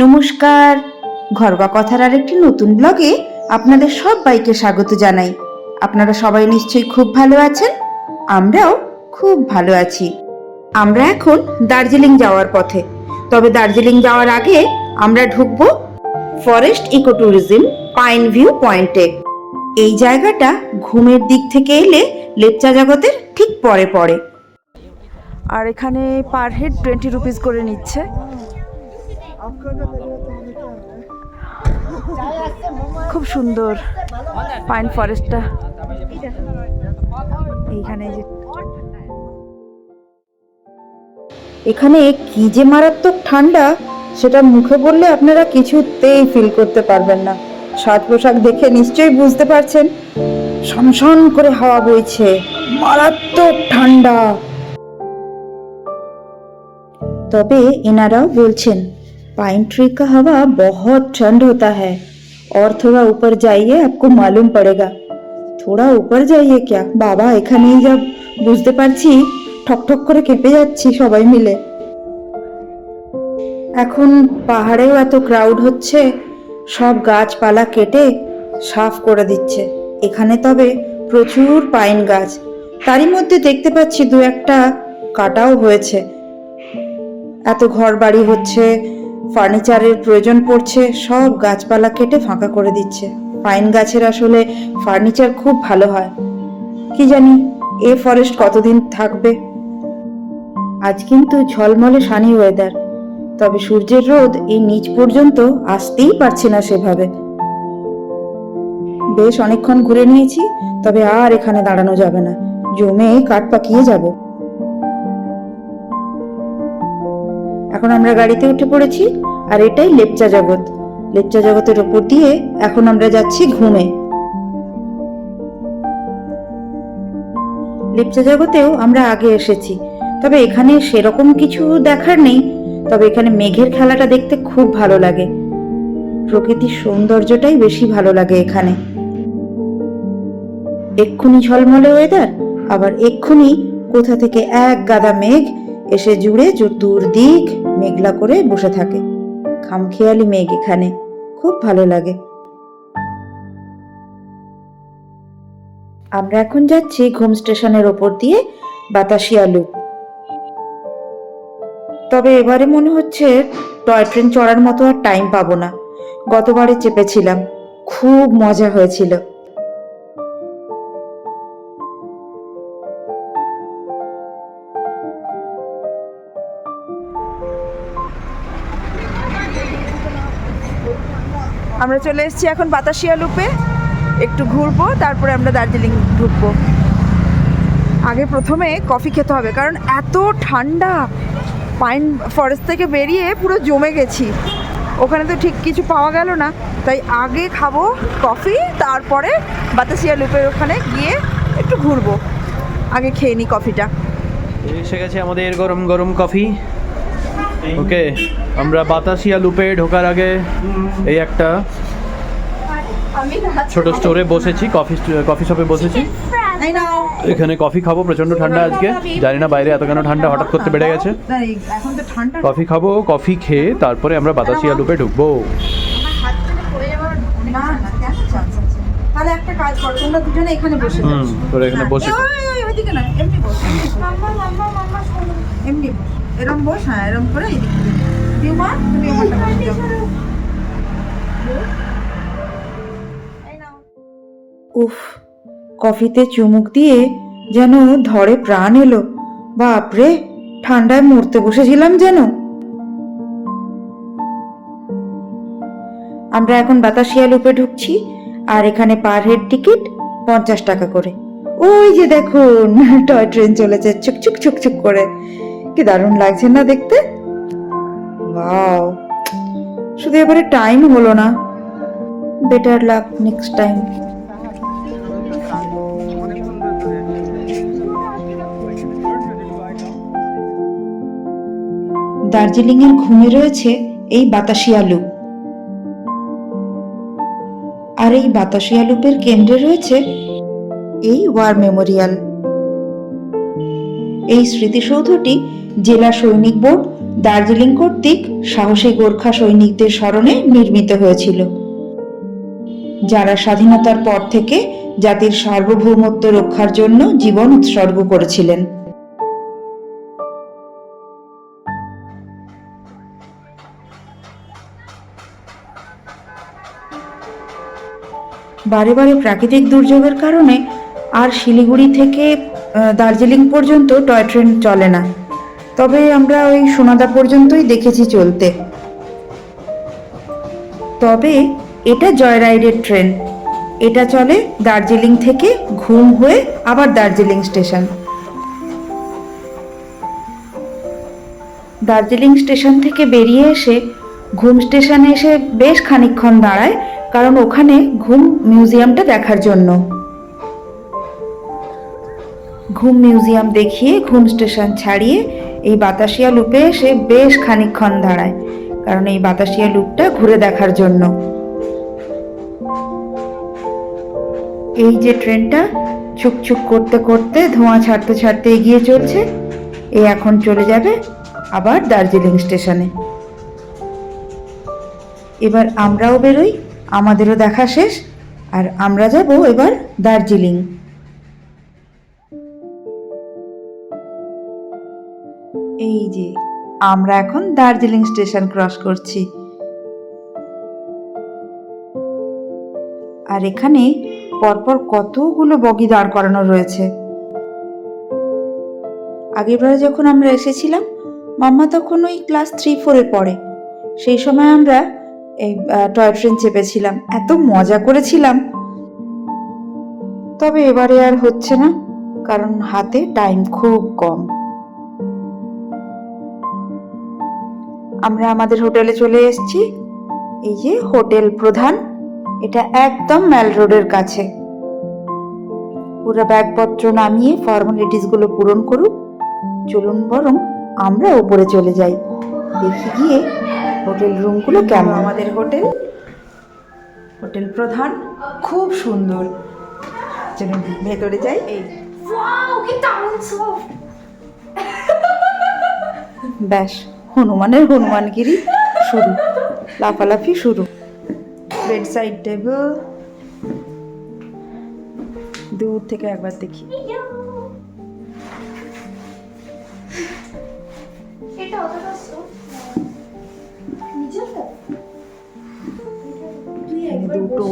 নমস্কার। ঘরবা কথার আরেকটি নতুন ব্লগে আপনাদের সবাইকে স্বাগত জানাই। আপনারা সবাই নিশ্চয়ই খুব ভালো আছেন? আমরাও খুব ভালো আছি। আমরা এখন দার্জিলিং যাওয়ার পথে। তবে দার্জিলিং যাওয়ার আগে আমরা ঢুকবো forest eco tourism pine view পয়েন্টে। এই জায়গাটা ঘুমের দিক থেকে এলে লেপচা জগতের ঠিক পরে পড়ে। আর এখানে পার হেড টোয়েন্টি রুপিস করে নিচ্ছে। খুব সুন্দর পাইন ফরেস্টটা এইখানে যে এখানে কি যে মারাত্মক ঠান্ডা, সেটা মুখে বললে আপনারা কিছুতেই ফিল করতে পারবেন না। সাজ পোশাক দেখে নিশ্চয়ই বুঝতে পারছেন সনসন করে হাওয়া বইছে। মারাত্মক ঠান্ডা। তবে এনারাও বলছেন पाइन ट्री का हवा बहुत ठंड होता है और थोड़ा ऊपर जाइए आपको मालूम पड़ेगा থোড়া উপর যাইয়ে ক্যা বাবা এখানেই যা বুঝতে পারছি ঠক ঠক করে কেঁপে যাচ্ছি সবাই মিলে এখন পাহাড়েও এত ক্রাউড হচ্ছে সব গাছপালা কেটে সাফ করে দিচ্ছে এখানে তবে প্রচুর পাইন গাছ তারই মধ্যে দেখতে পাচ্ছি দু একটা কাটাও হয়েছে এত ঘর বাড়ি হচ্ছে ফার্নিচারের প্রয়োজন পড়ছে, সব গাছপালা কেটে ফাঁকা করে দিচ্ছে। পাইন গাছের আসলে ফার্নিচার খুব ভালো হয়। কি জানি, এ ফরেস্ট কতদিন থাকবে? আজ কিন্তু ঝলমলে সানি ওয়েদার তবে সূর্যের রোদ এই নিচ পর্যন্ত আসতেই পারছে না সেভাবে। বেশ অনেকক্ষণ ঘুরে নিয়েছি, তবে আর এখানে দাঁড়ানো যাবে না, জমে কাঠ পাকিয়ে যাব। এখন আমরা গাড়িতে উঠে পড়েছি, আর এটাই লেপচা জগৎ। লেপচা জগতের ওপর দিয়ে এখন আমরা যাচ্ছি ঘুমে। লেপচা জগতেও আমরা আগে এসেছি, তবে এখানে সেরকম কিছু দেখার নেই, তবে এখানে মেঘের খেলাটা দেখতে খুব ভালো লাগে। প্রকৃতির সৌন্দর্যটাই বেশি ভালো লাগে এখানে। এক্ষুনি ঝলমলে ওয়েদার আবার এক্ষুনি কোথা থেকে এক গাদা মেঘ এসে জুড়ে চতুর্দিক মেঘলা করে বসে থাকে। খামখেয়ালি মেঘ এখানে খুব ভালো লাগে। আমরা এখন যাচ্ছি ঘুম স্টেশনের ওপর দিয়ে বাতাসিয়া লুপ। তবে এবারে মনে হচ্ছে টয় ট্রেন চড়ার মতো আর টাইম পাবো না। গতবারে চেপেছিলাম। খুব মজা হয়েছিল। আমরা চলে এসেছি এখন বাতাসিয়া লুপে। একটু ঘুরবো, তারপরে আমরা দার্জিলিং ঢুকবো। আগে প্রথমে কফি খেতে হবে, কারণ এত ঠান্ডা, পাইন ফরেস্ট থেকে বেরিয়ে পুরো জমে গেছি। ওখানে তো ঠিক কিছু পাওয়া গেল না, তাই আগে খাব কফি, তারপরে বাতাসিয়া লুপের ওখানে গিয়ে একটু ঘুরবো। আগে খেয়ে নিই কফিটা। এসে গেছে আমাদের গরম গরম কফি। ওকে আমরা বাতাসিয়া লুপে ঢোকার আগে এই একটা ছোট স্টোরে বসেছি কফি কফি শপে বসেছি। এখানে কফি খাব প্রচণ্ড ঠান্ডা আজকে। জানি না বাইরে এত কেন ঠান্ডা হঠাৎ করতে বেড়ে গেছে। এখন তো ঠান্ডা কফি খাব কফি খেয়ে তারপরে আমরা বাতাসিয়া লুপে ঢুকবো। তাহলে একটা কাজ করো তোমরা দুজনে এখানে বসে হুম তোরা এখানে বসে ওই, ওই, ওই, ওইদিকে না এমনি বস। এমনি বস। এরম বস হ্যাঁ এরম করে এদিকে দিউমা তুমি আমারটা বসে উফ, কফিতে চুমুক দিয়ে যেন ধরে প্রাণ এলো। বাপরে ঠান্ডায় মরতে বসেছিলাম যেন। আমরা এখন বাতাসিয়া লুপে ঢুকছি, আর এখানে পার হেড টিকিট পঞ্চাশ টাকা করে। ওই যে দেখুন, টয় ট্রেন চলেছে চুকচুক চুকচুক করে। কি দারুণ লাগছে না দেখতে? ওয়াও শুধু এবারে টাইম হলো না। Better luck next time Darjeeling এর ঘুমে রয়েছে এই বাতাসিয়া লুপ আর এই বাতাসিয়া লুপের কেন্দ্রে রয়েছে এই ওয়ার মেমোরিয়াল। এই স্মৃতিসৌধটি জেলা সৈনিক বোর্ড দার্জিলিং কর্তৃক সাহসী গোর্খা সৈনিকদের স্মরণে নির্মিত হয়েছিল। যারা স্বাধীনতার পর থেকে জাতির সার্বভৌমত্ব রক্ষার জন্য জীবন উৎসর্গ করেছিলেন। বারে বারে প্রাকৃতিক দুর্যোগের কারণে আর শিলিগুড়ি থেকে দার্জিলিং পর্যন্ত টয় ট্রেন চলে না। তবে আমরা ওই সোনাদা পর্যন্তই দেখেছি চলতে। তবে এটা জয় রাইডের ট্রেন। এটা চলে দার্জিলিং থেকে ঘুম হয়ে আবার দার্জিলিং স্টেশন। দার্জিলিং স্টেশন থেকে বেরিয়ে এসে ঘুম স্টেশনে এসে বেশ খানিকক্ষণ দাঁড়ায়, কারণ ওখানে ঘুম মিউজিয়ামটা দেখার জন্য। ঘুম মিউজিয়াম দেখিয়ে ঘুম স্টেশন ছাড়িয়ে এই বাতাসিয়া লুপে সে বেশ খানিকক্ষণ দাঁড়ায়, কারণ এই বাতাসিয়া লুপটা ঘুরে দেখার জন্য। এই যে ট্রেনটা ছুকছুক করতে করতে ধোঁয়া ছাড়তে ছাড়তে এগিয়ে চলছে, এ এখন চলে যাবে আবার দার্জিলিং স্টেশনে। এবার আমরাও বেরোই, আমাদেরও দেখা শেষ, আর আমরা যাব এবার দার্জিলিং। এই যে, আমরা এখন দার্জিলিং স্টেশন ক্রস করছি। আর এখানে পরপর কতগুলো বগি দাঁড় করানো রয়েছে। আগেরবারে যখন আমরা এসেছিলাম, মাম্মা তখন ওই ক্লাস থ্রি ফোরে পড়ে। সেই সময় আমরা এই টয় ট্রেন চেপেছিলাম। এত মজা করেছিলাম। তবে এবারে আর হচ্ছে না, কারণ হাতে টাইম খুব কম। আমরা আমাদের হোটেলে চলে এসেছি। এই যে হোটেল প্রধান এটা একদম ম্যাল রোডের কাছে। ওরা ব্যাগপত্র নামিয়ে ফর্মালিটিসগুলো পূরণ করুক। চলুন বরং আমরা ওপরে চলে যাই। দেখি গিয়ে হোটেল রুমগুলো কেমন। আমাদের হোটেল হোটেল প্রধান খুব সুন্দর। চলুন ভেতরে যাই। এই! ব্যাস হনুমানের হনুমানগিরি শুরু। লাফালাফি শুরু। বেড সাইড টেবিল দূর থেকে একবার দেখি। দুটো।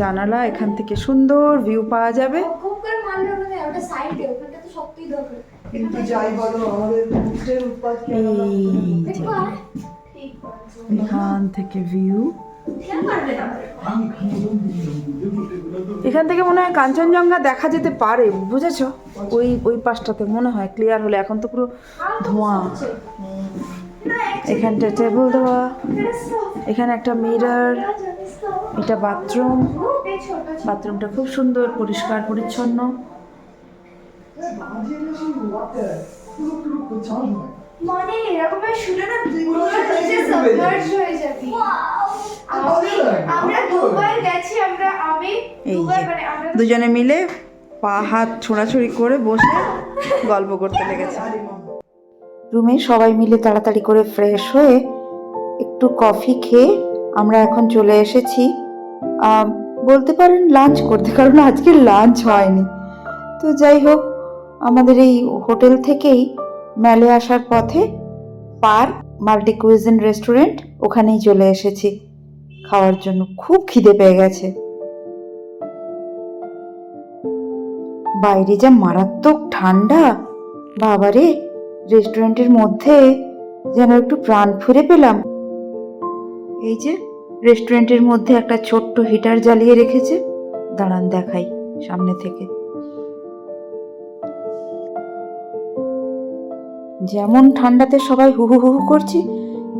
জানালা এখান থেকে সুন্দর ভিউ পাওয়া যাবে। খুব করে মারলে ওখানে সাইডে ওখানটা তো শক্তই দরকার কিন্তু যাই বলো আমাদের উৎপাদ। এখান থেকে ভিউ? এখান থেকে মনে হয় কাঞ্চনজঙ্ঘা দেখা যেতে পারে বুঝেছ? ওই ওই পাশটাতে মনে হয় ক্লিয়ার হলে। এখন তো পুরো ধোঁয়া। না, এখানটা টেবিল দেওয়া এখানে একটা মিরার এটা বাথরুম। বাথরুমটা খুব সুন্দর পরিষ্কার পরিচ্ছন্ন। মানে এরকমের শুনে না তুই পুরো নিচে submerge হয়ে যাবি। আমরা দুবার গেছি আমরা আমি এই দুবার যে মানে আমরা দুজনে মিলে পা হাত ছোড়াছুড়ি করে বসে গল্প করতে লেগেছে। রুমে সবাই মিলে তাড়াতাড়ি করে ফ্রেশ হয়ে একটু কফি খেয়ে আমরা এখন চলে এসেছি। বলতে পারেন লাঞ্চ করতে কারণ আজকে লাঞ্চ হয়নি। তো যাই হোক আমাদের এই হোটেল থেকেই মেলে আসার পথে পার্ক মাল্টি কুইজিন রেস্টুরেন্ট, ওখানেই চলে এসেছি। খাওয়ার জন্য খুব খিদে পেয়ে গেছে। বাইরে যা মারাত্মক ঠান্ডা, বাবারে, রেস্টুরেন্টের মধ্যে যেন একটু প্রাণ ফিরে পেলাম। এই যে, রেস্টুরেন্টের মধ্যে একটা ছোট্ট হিটার জ্বালিয়ে রেখেছে। দাঁড়ান দেখাই, সামনে থেকে। যেমন ঠান্ডাতে সবাই হু হু হু হু করছি,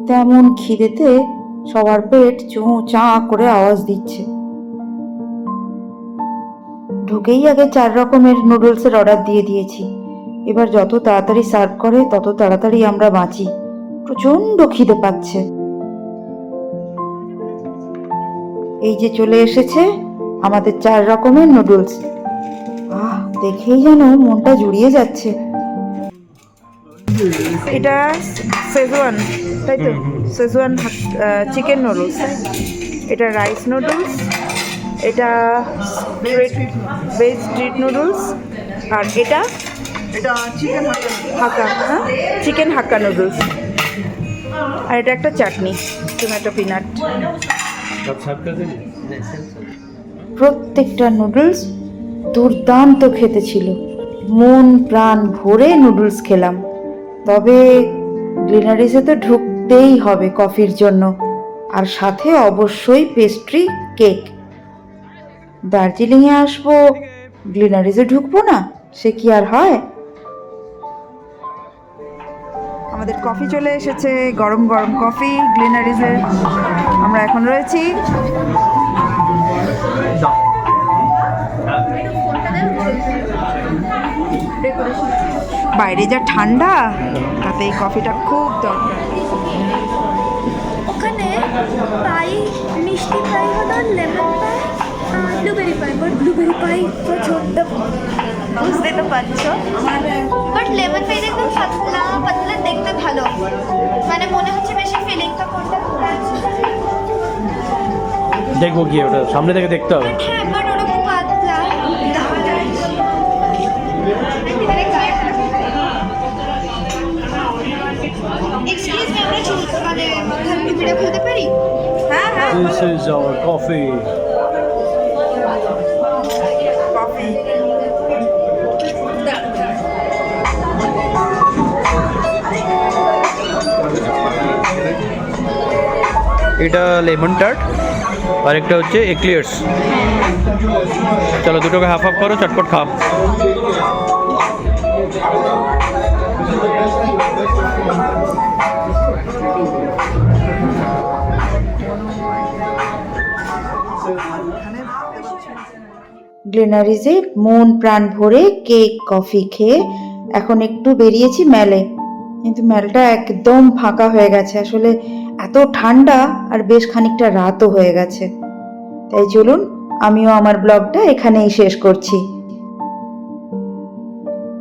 তেমন খিদেতে সবার পেট চোঁ চাঁ করে আওয়াজ দিচ্ছে। ঢুকেই আগে চার রকমের নুডলসের অর্ডার দিয়ে দিয়েছি। এবার যত তাড়াতাড়ি সার্ভ করে, তত তাড়াতাড়ি আমরা বাঁচি। প্রচণ্ড খিদে পাচ্ছে। এই যে চলে এসেছে আমাদের চার রকমের নুডলস। আহ, দেখেই যেন মনটা জুড়িয়ে যাচ্ছে। এটা সেজওয়ান তাই তো? সেজওয়ান চিকেন নুডলস এটা রাইস নুডলস এটা ভেজ স্ট্রিট নুডলস আর এটা এটা চিকেন হাক্কা হ্যাঁ? চিকেন হাক্কা নুডলস আর এটা একটা চাটনি টমেটো পিনাট প্রত্যেকটা নুডলস দুর্দান্ত খেতে ছিল। মন প্রাণ ভরে নুডলস খেলাম। তবে গ্লিনারিসে তো ঢুকতেই হবে কফির জন্য। আর সাথে অবশ্যই পেস্ট্রি কেক। দার্জিলিংয়ে আসব গ্লিনারিসে ঢুকবো না সে কি আর হয়? আমাদের কফি চলে এসেছে গরম গরম কফি গ্লিনারিজের আমরা এখন রয়েছি। বাইরে যা ঠান্ডা তাতে এই কফিটা খুব দরকার। ওখানে পাই মিষ্টি পাই হলো lemon pie blueberry pie. But blueberry pie তো ছোট্ট বুঝতে তো পারছ? বাট লেমন পাই একদম পাতলা পাতলা দেখতে ভালো। মানে মনে হচ্ছে বেশি ফিলিংটা কোনটা দেখব কি ওটা। সামনে থেকে দেখতে হবে। হ্যাঁ ইজ আওয়ার কফি কফি এটা লেমন টার্ট আর একটা হচ্ছে এক্লিয়ার্স চলো দুটোকে হাফ হাফ করো, চটপট খাও। গ্লেনারিজে মন প্রাণ ভরে কেক, কফি খেয়ে এখন একটু বেরিয়েছি মেলে। কিন্তু মেলটা একদম ফাঁকা হয়ে গেছে। আসলে এত ঠান্ডা আর বেশ খানিকটা রাতও হয়ে গেছে। তাই চলুন, আমিও আমার ব্লগটা এখানেই শেষ করছি।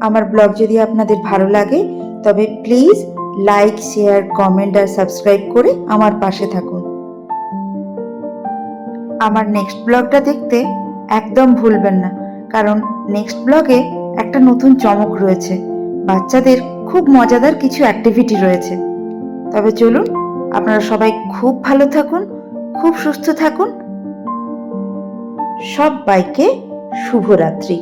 আমার ব্লগ যদি আপনাদের ভালো লাগে, তবে প্লিজ লাইক, শেয়ার, কমেন্ট আর সাবস্ক্রাইব করে আমার পাশে থাকুন। আমার নেক্সট ব্লগটা দেখতে একদম ভুলবেন না। কারণ নেক্সট ব্লগে একটা নতুন চমক রয়েছে। বাচ্চাদের খুব মজাদার কিছু অ্যাক্টিভিটি রয়েছে। তবে চলুন, আপনারা সবাই খুব ভালো থাকুন, খুব সুস্থ থাকুন। সব বাইকে শুভরাত্রি।